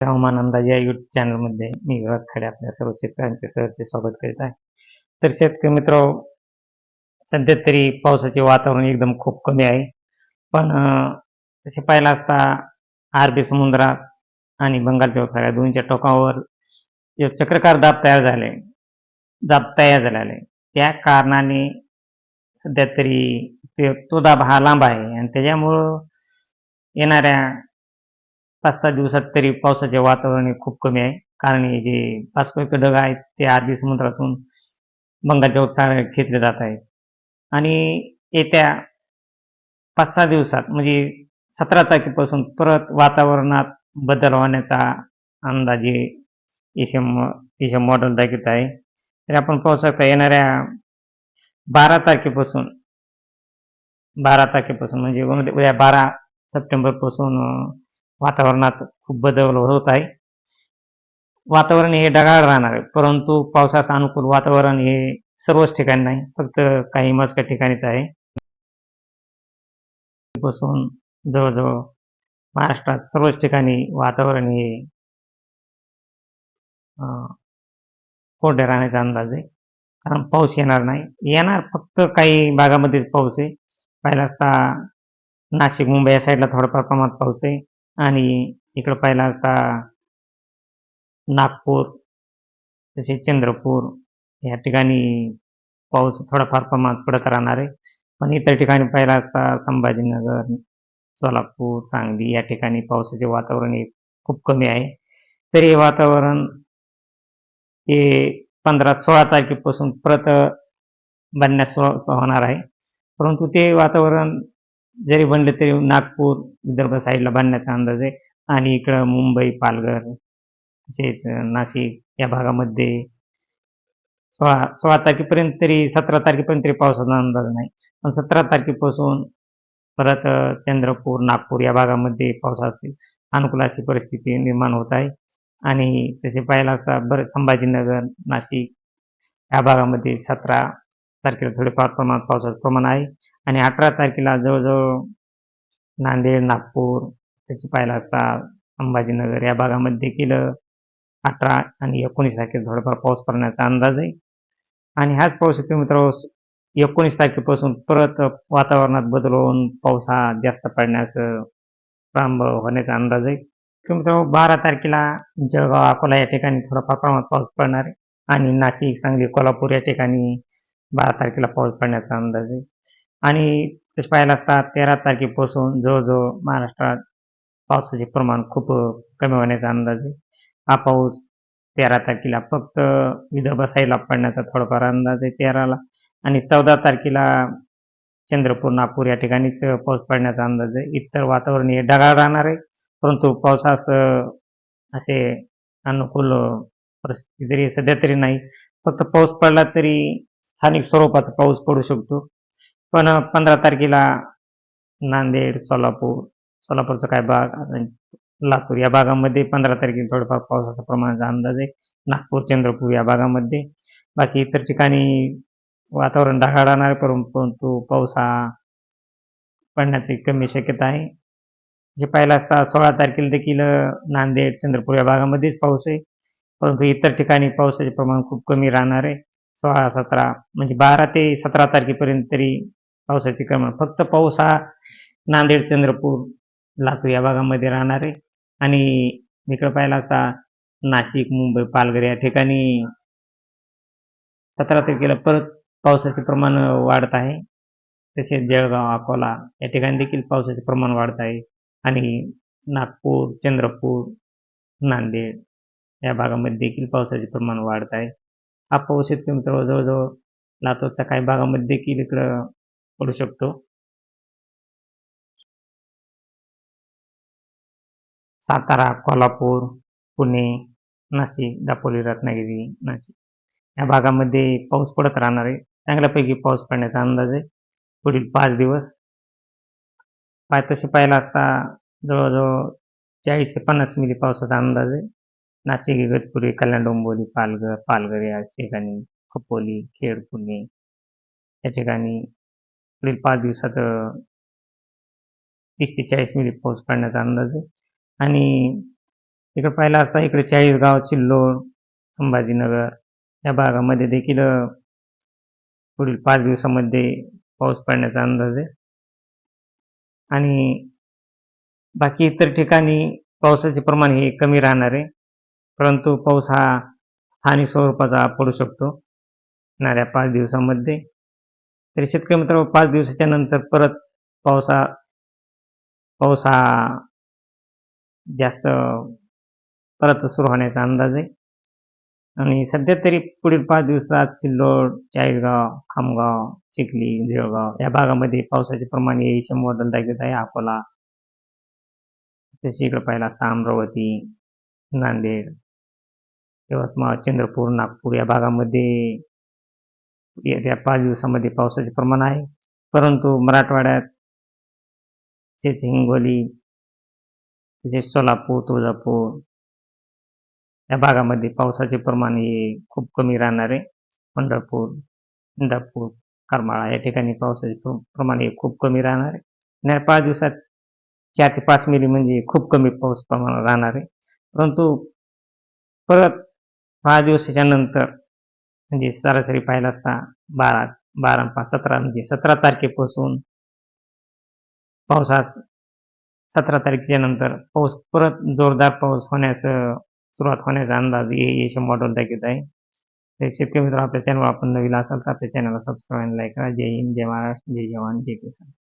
हवामान अंदाज या युट्यूब चॅनलमध्ये मी विराज खाडे आपल्या सर्व शेतकऱ्यांचे सहर्ष स्वागत करीत आहे. तर शेतकरी मित्र सध्या तरी पावसाचे वातावरण एकदम खूप कमी आहे. पण तसे पाहिलं असता आरबी समुद्रात आणि बंगालच्या उपसागरात दोन्हीच्या टोकावर जे चक्रकार दाब तयार झाले. दाब तयार झालेला आहे. त्या कारणाने सध्या तरी तो दाब हा लांब आहे आणि त्याच्यामुळं येणाऱ्या पाच सहा दिवसात तरी पावसाचे वातावरण हे खूप कमी आहे. कारण हे जे बाष्पयुक्त ढग आहेत ते अरबी समुद्रातून बंगालच्या उपसागरात खेचले जात आहेत. आणि येत्या पाच सहा दिवसात म्हणजे सतरा तारखेपासून परत वातावरणात बदल होण्याचा अंदाजे एशियम एशियम मॉडेल दाखवत आहे. तर आपण पाहू शकता येणाऱ्या बारा तारखेपासून बारा तारखेपासून म्हणजे उद्या उद्या बारा सप्टेंबरपासून वातावरणात खूप बदल होत आहे. वातावरण हे ढगाळ राहणार आहे. परंतु पावसाचं अनुकूल वातावरण हे सर्वच ठिकाणी नाही फक्त काही मजक्या ठिकाणीच आहे. पासून जवळजवळ महाराष्ट्रात सर्वच ठिकाणी वातावरण हे अं, कोरडे राहण्याचा अंदाज आहे. कारण पाऊस येणार नाही. येणार फक्त काही भागामध्येच पाऊस आहे. पहिला असता नाशिक मुंबई या साईडला थोडंफार प्रमाणात पाऊस आहे. आणि इकडं पाहिला असता नागपूर तसेच चंद्रपूर या ठिकाणी पाऊस थोडाफार प्रमाणात पडत राहणार आहे. पण इतर ठिकाणी पाहिला असता संभाजीनगर सोलापूर सांगली या ठिकाणी पावसाचे वातावरण हे खूप कमी आहे. तरी हे वातावरण हे पंधरा सोळा तारखेपासून परत बनण्यास होणार आहे. परंतु ते वातावरण जरी बनले तरी नागपूर विदर्भ साईडला बांधण्याचा अंदाज आहे. आणि इकडं मुंबई पालघर तसेच नाशिक या भागामध्ये सोळा सोळा तारखेपर्यंत तरी सतरा तारखेपर्यंत तरी पावसाचा अंदाज नाही. पण सतरा तारखेपासून परत चंद्रपूर नागपूर या भागामध्ये पावसाची अनुकूल अशी परिस्थिती निर्माण होत आहे. आणि तसे पाहायला असता बरेच संभाजीनगर नाशिक या भागामध्ये सतरा तारखेला थोडेफार प्रमाणात पावसाचं प्रमाण आहे. आणि अठरा तारखेला जवळजवळ नांदेड नागपूर त्याची पाहायला असता अंबाजीनगर या भागामध्ये देखील अठरा आणि एकोणीस तारखेला थोडाफार पाऊस पडण्याचा अंदाज आहे. आणि हाच पाऊस येतो मित्र एकोणीस तारखेपासून परत वातावरणात बदल होऊन पाऊस हा जास्त पडण्यास प्रारंभ होण्याचा अंदाज आहे. तर मित्र बारा तारखेला जळगाव अकोला या ठिकाणी थोडाफार प्रमाणात पाऊस पडणार आहे. आणि नाशिक सांगली कोल्हापूर या ठिकाणी बारा तारखेला पाऊस पडण्याचा अंदाज आहे. आणि तसे पाहिलं असता तेरा तारखेपासून जवळजवळ महाराष्ट्रात पावसाचे प्रमाण खूप कमी होण्याचा अंदाज आहे. हा पाऊस तेरा तारखेला फक्त विदर्भ साईडला पडण्याचा थोडाफार अंदाज आहे तेराला. आणि चौदा तारखेला चंद्रपूर नागपूर या ठिकाणीच पाऊस पडण्याचा अंदाज आहे. इतर वातावरण हे ढगाळ राहणार आहे परंतु पावसास असे अनुकूल परिस्थिती तरी सध्या तरी नाही. फक्त पाऊस पडला तरी स्थानिक स्वरूपाचा पाऊस पडू शकतो. पण पंधरा तारखेला नांदेड सोलापूर सोलापूरचा काय भाग लातूर या भागामध्ये पंधरा तारखेला थोडंफार पावसाचा प्रमाणाचा अंदाज आहे. नागपूर चंद्रपूर या भागामध्ये. बाकी इतर ठिकाणी वातावरण ढगाळ राहणार आहे परंतु पाऊस हा पडण्याची कमी शक्यता आहे. जे पाहिलं असता सोळा तारखेला देखील नांदेड चंद्रपूर या भागामध्येच पाऊस आहे. परंतु इतर ठिकाणी पावसाचे प्रमाण खूप कमी राहणार आहे. सोळा सतरा म्हणजे बारा ते सतरा तारखेपर्यंत तरी पावसाचे प्रमाण फक्त पाऊस हा नांदेड चंद्रपूर लातूर या भागामध्ये राहणार आहे. आणि इकडं पाहिलं असता नाशिक मुंबई पालघर या ठिकाणी सतरा तारखेला परत पावसाचे प्रमाण वाढत आहे. तसेच जळगाव अकोला या ठिकाणी देखील पावसाचे प्रमाण वाढत आहे. आणि नागपूर चंद्रपूर नांदेड या भागामध्ये देखील पावसाचे प्रमाण वाढत आहे. हा पाऊस मित्र जवळजवळ लातूरच्या काही भागामध्ये देखील इकडं पडू शकतो. सातारा कोल्हापूर पुणे नाशिक दापोली रत्नागिरी नाशिक. या भागामध्ये पाऊस पडत राहणार आहे. चांगल्यापैकी पाऊस पडण्याचा अंदाज आहे. पुढील पाच दिवस पाय तसे पाहिला असता जवळजवळ चाळीस ते पन्नास मिली पावसाचा अंदाज आहे. नाशिक इगतपुरी कल्याण डोंबिवली पालघर पालघर या ठिकाणी खोपोली खेड पुणे या ठिकाणी पुढील पाच दिवसात तीस ते चाळीस मिली पाऊस पडण्याचा अंदाज आहे. आणि इकडे पाहिलं असता इकडे चाळीसगाव चिल्लोड संभाजीनगर या भागामध्ये देखील पुढील पाच दिवसामध्ये पाऊस पडण्याचा अंदाज आहे. आणि बाकी इतर ठिकाणी पावसाचे प्रमाण हे कमी राहणार आहे. परंतु पाऊस हा स्थानिक स्वरूपाचा पडू शकतो. येणाऱ्या पाच दिवसामध्ये. तरी शेतकरी मित्र पाच दिवसाच्या नंतर परत पावसा पाऊस हा जास्त परत सुरू होण्याचा अंदाज आहे. आणि सध्या तरी पुढील पाच दिवसात सिल्लोड चाळीसगाव खामगाव चिखली देवगाव या भागामध्ये पावसाचे प्रमाण हे शंभर दाखवत आहे. अकोला तशी इकडे पाहिला असता अमरावती नांदेड यवतमाळ चंद्रपूर नागपूर या भागामध्ये येत्या पाच दिवसामध्ये पावसाचे प्रमाण आहे. परंतु मराठवाड्यात तसेच हिंगोली तसेच सोलापूर तुळजापूर या भागामध्ये पावसाचे प्रमाण हे खूप कमी राहणार आहे. पंढरपूर इंदापूर करमाळा या ठिकाणी पावसाचे प्रमाण हे खूप कमी राहणार आहे. आणि पाच दिवसात चार ते पाच मिली म्हणजे खूप कमी पाऊस प्रमाण राहणार आहे. परंतु परत पाच दिवसाच्या नंतर म्हणजे सरासरी पाहिलं असता बारा बारा पाच सतरा म्हणजे सतरा तारखेपासून पावसास सतरा तारखेच्या नंतर पाऊस परत जोरदार पाऊस होण्यास सुरुवात होण्याचा अंदाज एशियन मॉडेल दाखवत आहे. तर शेतकरी मित्र आपल्या चॅनल आपण नवीन असाल तर आपल्या चॅनलला सबस्क्राईब लाईक करा. जय हिंद जय महाराष्ट्र जय जवान जय किसान.